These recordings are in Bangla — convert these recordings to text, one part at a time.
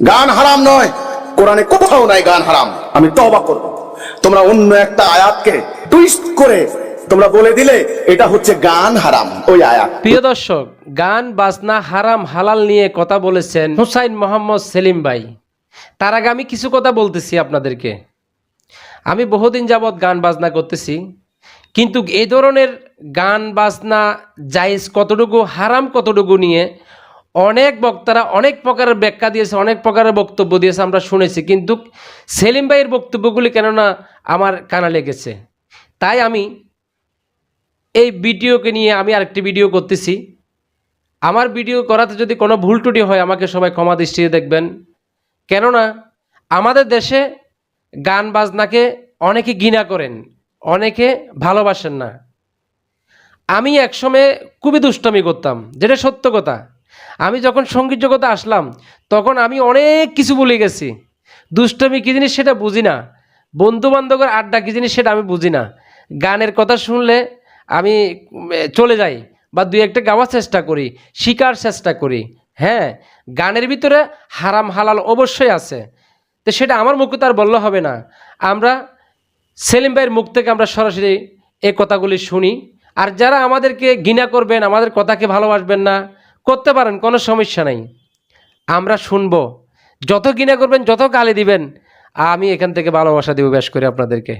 গান হারাম নয়। কোরআনে কোথাও নাই গান হারাম। আমি তবা করব। তোমরা অন্য একটা আয়াতকে টুইস্ট করে তোমরা বলে দিলে এটা হচ্ছে গান হারাম, ওই আয়াত। প্রিয় দর্শক, গান, বাজনা হারাম, হালাল নিয়ে কথা বলেছেন হুসাইন মোহাম্মদ সেলিম ভাই। তার আগে আমি কিছু কথা বলতেছি আপনাদেরকে। আমি বহুদিন যাবৎ গান, বাজনা করতেছি, কিন্তু এই ধরনের গান, বাজনা, জায়েজ কতটুকু হারাম কতটুকু নিয়ে অনেক বক্তারা অনেক প্রকারের ব্যাখ্যা দিয়েছে, অনেক প্রকারের বক্তব্য দিয়েছে, আমরা শুনেছি। কিন্তু সেলিম ভাইয়ের বক্তব্যগুলি কেননা আমার কানা লেগেছে। তাই আমি এই ভিডিওকে নিয়ে আমি আরেকটি ভিডিও করতেছি। আমার ভিডিও করাতে যদি কোনো ভুল ত্রুটি হয়, আমাকে সবাই ক্ষমা দৃষ্টিতে দেখবেন। কেননা আমাদের দেশে গান বাজনাকে অনেকে ঘৃণা করেন, অনেকে ভালোবাসেন না। আমি একসময় খুবই দুষ্টমি করতাম, যেটা সত্য কথা। আমি যখন সংগীত জগতে আসলাম, তখন আমি অনেক কিছু ভুলে গেছি। দুষ্টমি কী জিনিস সেটা বুঝি না। বন্ধু বান্ধবের আড্ডা কী জিনিস সেটা আমি বুঝি না। গানের কথা শুনলে আমি চলে যাই বা দুই একটা গাওয়ার চেষ্টা করি, শিকার চেষ্টা করি। হ্যাঁ গানের ভিতরে হারাম হালাল অবশ্যই আছে। তো সেটা আমার মুখে তো আর বললে হবে না। আমরা সেলিম ভাইয়ের মুখ থেকে আমরা সরাসরি এ কথাগুলি শুনি। আর যারা আমাদেরকে ঘৃণা করবেন, আমাদের কথাকে ভালোবাসবেন না করতে পারেন, কোনো সমস্যা নাই। আমরা শুনব। যত ঘৃণা করবেন, যত গালি দিবেন, আমি এখান থেকে ভালোবাসা দেবো বেশ করে আপনাদেরকে।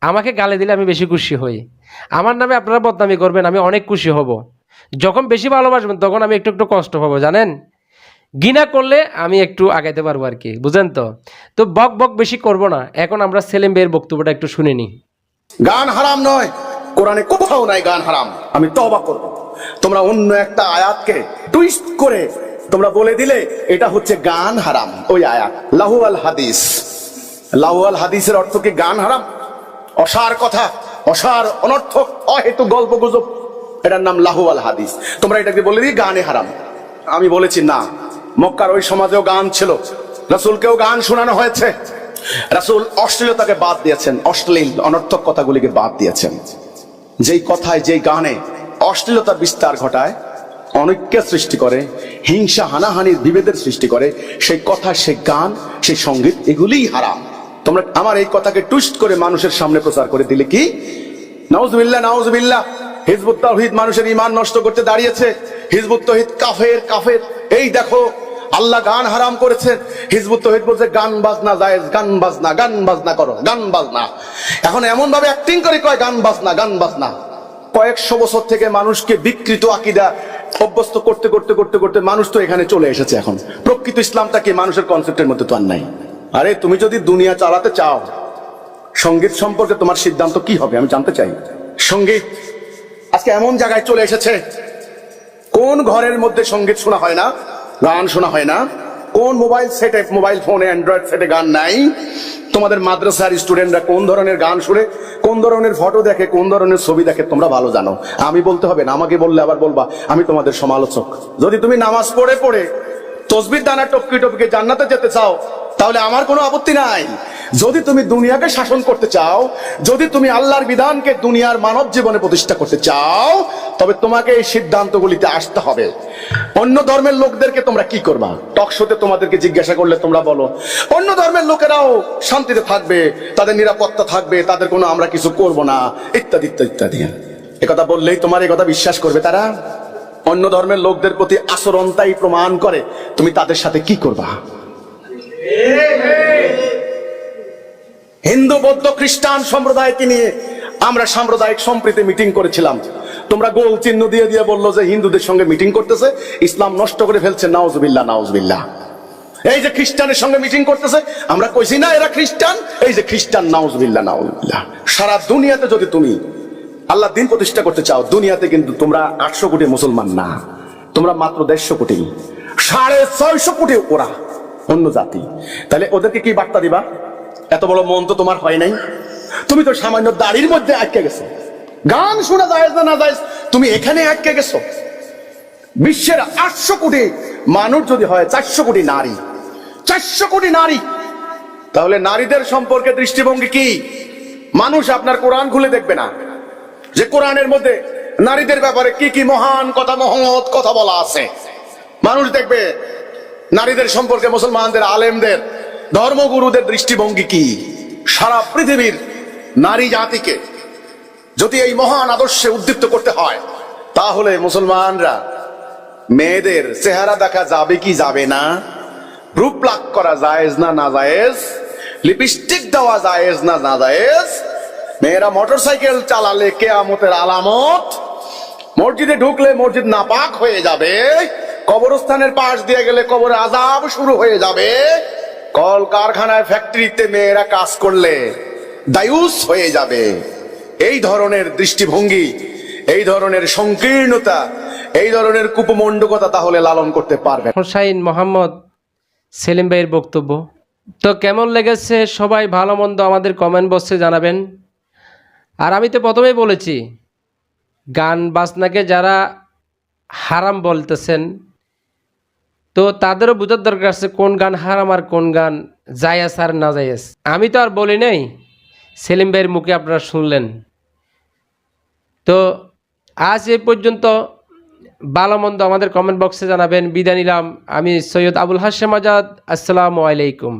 আমাকে গালি দিলে আমি বেশি খুশি হই। আমার নামে আপনারা বদনামি করবেন, আমি অনেক খুশি হব। যখন বেশি ভালোবাসবেন, তখন আমি একটু একটু কষ্ট পাবো, জানেন? ঘৃণা করলে আমি একটু আগাইতে পারব আর কি, বুঝেন তো? তো বক বক বেশি করব না। এখন আমরা সেলিম ভাইয়ের বক্তব্যটা একটু শুনে নিই। গান হারাম নয়। কোরআনে কোথাও নাই গান হারাম। আমি তবা করব। তোমরা অন্য একটা আয়াতকে টুইস্ট করে তোমরা বলে দিলে, এটা হচ্ছে গান হারাম, ওই আয়াত। লাহু আল হাদিস। লাহু আল হাদিসের অর্থ কি গান হারাম? অসার কথা, অসার অনর্থক, অহেতু গল্প গুজব। এটার নাম লাহু আল হাদিস। তোমরা এটাকে বলে দিই গানে হারাম। আমি বলেছি না। মক্কার ওই সমাজেও গান ছিল। রাসূলকেও গান শোনানো হয়েছে। রাসূল অশ্লীলতাকে বাদ দিয়েছেন, অশ্লীল, অনর্থক কথাগুলিকে বাদ দিয়েছেন। যেই কথায়, যেই গানে অশ্লীলতার বিস্তার ঘটায়, অনৈক্যের সৃষ্টি করে, হিংসা হানাহানির বিভেদের সৃষ্টি করে, সেই কথা, সেই গান, সেই সংগীত, এগুলিই হারাম। তোমরা আমার এই কথাকে টুইস্ট করে মানুষের সামনে প্রচার করে দিলে কি? নাউজুবিল্লাহ নাউজুবিল্লাহ। হিজবুত তাওহীদ মানুষের ঈমান নষ্ট করতে দাঁড়িয়েছে। হিজবুত তাওহীদ কাফের কাফের। এই দেখো, আল্লাহ গান হারাম করেছেন। হিজবুত তহিদ বলছে, গান বাজনা জায়েজ, গান বাজনা গান বাজনা করো, গান বাজনা। এখন এমন ভাবে অ্যাক্টিং করে কয়, গান বাজনা গান বাজনা। কয়েকশো বছর থেকে মানুষকে বিকৃত আকিদা অভ্যস্ত করতে করতে করতে করতে মানুষ তো এখানে চলে এসেছে এখন। প্রকৃত ইসলামটা কি মানুষের কনসেপ্টের মধ্যে তো আর নাই। আরে, তুমি যদি দুনিয়া চালাতে চাও, সংগীত সম্পর্কে তোমার সিদ্ধান্ত কি হবে আমি জানতে চাই। সংগীত আজকে এমন জায়গায় চলে এসেছে, কোন ঘরের মধ্যে সংগীত শোনা হয় না, গান শোনা হয় না, কোন মোবাইল সেটে মোবাইল ফোনে অ্যান্ড্রয়েড সেটে গান নাই তোমাদের মাদ্রাসার স্টুডেন্টরা কোন ধরনের গান শুনে, কোন ধরনের ফটো দেখে, কোন ধরনের ছবি দেখে তোমরা ভালো জানো? আমি বলতে হবে না, আমাকে বললে আবার বলবা, আমি তোমাদের সমালোচক। যদি তুমি নামাজ পড়ে পড়ে, তসবির দানা টপকি টপকে জান্নাতে যেতে চাও তাহলে আমার কোনো আপত্তি নাই। যদি তুমি দুনিয়াকে শাসন করতে চাও, যদি তুমি আল্লাহর বিধানকে দুনিয়ার মানব জীবনে প্রতিষ্ঠা করতে চাও, তবে তোমাকে এই সিদ্ধান্তগুলিতে আসতে হবে। অন্য ধর্মের লোকদেরকে তোমরা কি করবা? টকশোতে তোমাদেরকে জিজ্ঞাসা করলে তোমরা বলো। অন্য ধর্মের লোকেরাও শান্তিতে থাকবে, তাদের নিরাপত্তা থাকবে, তাদের কোনো আমরা কিছু করব না, ইত্যাদি ইত্যাদি ইত্যাদি। একথা বললেই তোমার এই কথা বিশ্বাস করবে তারা? অন্য ধর্মের লোকদের প্রতি আচরণ তাই প্রমাণ করে তুমি তাদের সাথে কি করবা? হিন্দু, বৌদ্ধ, খ্রিস্টান সম্প্রদায়কে নিয়ে আমরা সাম্প্রদায়িক সম্প্রীতি মিটিং করেছিলাম। তোমরা গোল চিহ্ন দিয়ে দিয়ে বলল যে হিন্দুদের সঙ্গে মিটিং করতেছে, ইসলাম নষ্ট করে ফেলছে নাউজবিল্লা নাউজবিল্লা এই যে খ্রিস্টানের সঙ্গে মিটিং করতেছে, আমরা কইছি, না, এরা খ্রিস্টান। এই যে খ্রিস্টান নাউজবিল্লা নাউজবিল্লা সারা দুনিয়াতে যদি তুমি আল্লাহ দিন প্রতিষ্ঠা করতে চাও, দুনিয়াতে কিন্তু তোমরা আটশো কোটি মুসলমান না, তোমরা মাত্র দেড়শো কোটি, সাড়ে ছয়শো কোটি ওরা, অন্য জাতি। তাহলে ওদেরকে কি বার্তা দিবা? এত বড় মন তো তোমার হয় নাই? তুমি তো সামান্য দাড়ির মধ্যে আটকে গেছো। গান শোনা যায় না না যায় তুমি এখানে আটকে গেছো। বিশ্বের আটশো কোটি মানুষ যদি হয়, চারশো কোটি নারী। চারশো কোটি নারী। তাহলে নারীদের সম্পর্কে দৃষ্টিভঙ্গি কি? মানুষ আপনার কোরআন খুলে দেখবে না। যে কোরআনের মধ্যে নারীদের ব্যাপারে কি কি মহান কথা মহৎ কথা বলা আছে। মানুষ দেখবে, নারীদের সম্পর্কে মুসলমানদের, আলেমদের ধর্মগুরুদের দৃষ্টিভঙ্গি কি? সারা পৃথিবীর নারী জাতিকে যদি এই মহান আদর্শে উদ্দীপ্ত করতে হয়, তাহলে মুসলমানরা মেয়েদের চেহারা দেখা যাবে কি যাবে না? রূপ লাগ করা জায়েজ না না জায়েজ? লিপস্টিক দেওয়া জায়েজ না না জায়েজ? মেয়েরা মোটরসাইকেল চালালে কেয়ামতের আলামত? মসজিদে ঢুকলে মসজিদ নাপাক হয়ে যাবে, কবরস্থানের পাশ দিয়ে গেলে কবরে আজাব শুরু হয়ে যাবে। কল কারখানায় ফ্যাক্টরিতে মেয়েরা কাজ করলে দায়ুস হয়ে যাবে। এই ধরনের দৃষ্টিভঙ্গি, এই ধরনের সংকীর্ণতা, এই ধরনের কুপমণ্ডকতা তাহলে লালন করতে পারবে হোসাইন মোহাম্মদ সেলিম ভাইয়ের বক্তব্য। তো কেমন লেগেছে? সবাই ভালো মন্দ আমাদের কমেন্ট বক্সে জানাবেন। আর আমি তো প্রথমেই বলেছি, গান বাজনাকে যারা হারাম বলতেছেন তো তাদেরও বোঝার দরকার আছে কোন গান হারাম আর কোন গান জায়াস আর না জায়াস আমি তো আর বলি নাই, সেলিম ভাইয়ের মুখে আপনারা শুনলেন। তো আজ এ পর্যন্ত ভালো মন্দ আমাদের কমেন্ট বক্সে জানাবেন। বিদায় নিলাম। আমি সৈয়দ আবুল হাসেম আজাদ। আসসালামু আলাইকুম।